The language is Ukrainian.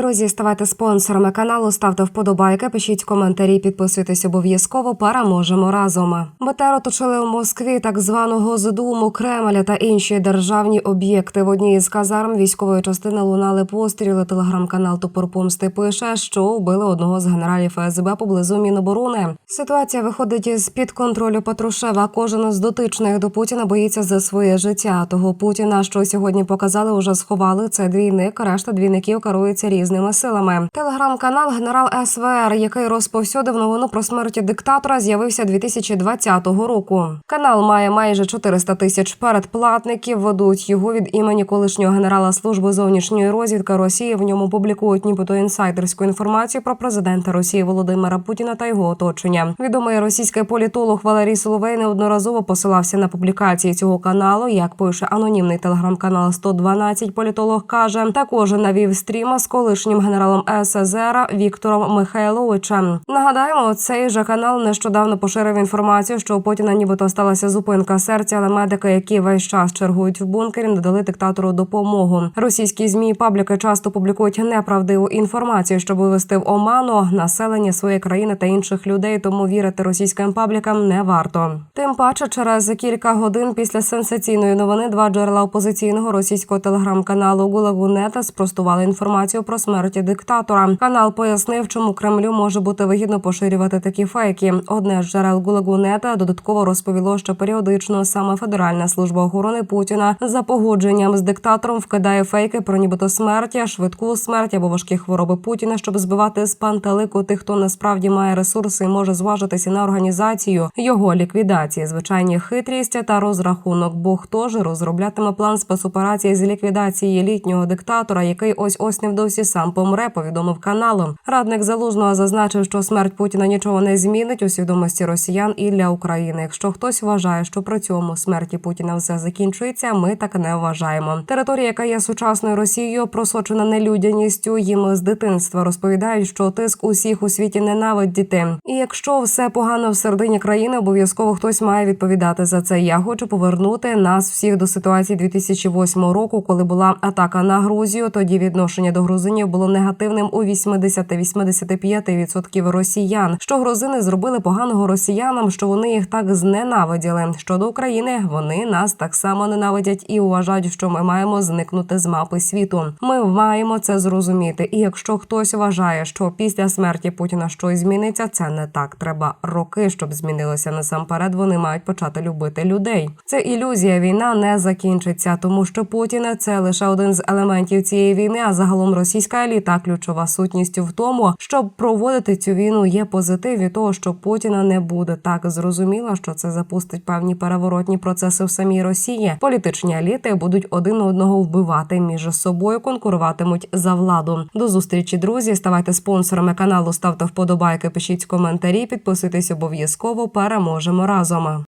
Друзі, ставайте спонсорами каналу, ставте вподобайки, пишіть коментарі, підписуйтесь обов'язково. Переможемо разом. БТР оточили у Москві так звану Госдуму, Кремля та інші державні об'єкти. В одній із казарм військової частини лунали постріли. Телеграм-канал Топор Помсти пише, що вбили одного з генералів ФСБ поблизу Міноборони. Ситуація виходить з під контролю Патрушева. Кожен з дотичних до Путіна боїться за своє життя. Того Путіна, що сьогодні показали, уже сховали. Це двійник. Решта двійників керується різними силами. Телеграм-канал Генерал СВР, який розповсюдив новину про смерть диктатора, з'явився 2020 року. Канал має майже 400 тисяч передплатників. Ведуть його від імені колишнього генерала служби зовнішньої розвідки Росії. В ньому публікують нібито інсайдерську інформацію про президента Росії Володимира Путіна та його оточення. Відомий російський політолог Валерій Соловей неодноразово посилався на публікації цього каналу. Як пише анонімний телеграм-канал 112, політолог каже, також навів стріма з колишнім генералом СССР Віктором Михайловичем. Нагадаємо, цей же канал нещодавно поширив інформацію, що у Путіна нібито сталася зупинка серця, але медики, які весь час чергують в бункері, не дали диктатору допомогу. Російські змі пабліки часто публікують неправдиву інформацію, щоб вивести в оману населення своєї країни та інших людей. Тому вірити російським паблікам не варто. Тим паче, через кілька годин після сенсаційної новини два джерела опозиційного російського телеграм-каналу Гулагунета спростували інформацію про смерть диктатора. Канал пояснив, чому Кремлю може бути вигідно поширювати такі фейки. Одне з джерел Гулагунета додатково розповіло, що періодично саме Федеральна служба охорони Путіна за погодженням з диктатором вкидає фейки про нібито смерть, швидку смерть або важкі хвороби Путіна, щоб збивати з пантелику тих, хто насправді має ресурси і може зважитися на організацію його ліквідації. Звичайні хитрість та розрахунок. Бо хто ж розроблятиме план спецоперації з ліквідації літнього диктатора, який ось ось невдовзі сам помре, повідомив каналом. Радник залужного зазначив, що смерть Путіна нічого не змінить у свідомості росіян і для України. Якщо хтось вважає, що при цьому смерті Путіна все закінчується, ми так не вважаємо. Територія, яка є сучасною Росією, просочена нелюдяністю. Їм з дитинства розповідають, що тиск усіх у світі ненавидіти. І якщо все погано в середині країни, обов'язково хтось має відповідати за це. Я хочу повернути нас всіх до ситуації 2008 року, коли була атака на Грузію. Тоді відношення до грузинів було негативним у 80-85% росіян. Що грузини зробили поганого росіянам, що вони їх так зненавиділи. Щодо України, вони нас так само ненавидять і вважають, що ми маємо зникнути з мапи світу. Ми маємо це зрозуміти. І якщо хтось вважає, що після смерті Путіна щось зміниться, це не так. Треба роки, щоб змінилося насамперед. Вони мають почати любити людей. Це ілюзія. Війна не закінчиться, тому що Путін це лише один з елементів цієї війни. А загалом російська еліта ключова сутність в тому, щоб проводити цю війну. Є позитив від того, що Путіна не буде так зрозуміло, що це запустить певні переворотні процеси в самій Росії. Політичні еліти будуть один одного вбивати між собою, конкуруватимуть за владу. До зустрічі, друзі. Ставайте спонсорами каналу, ставте вподобайки, пишіть коментарі, підписуйтесь обов'язково. Переможемо разом.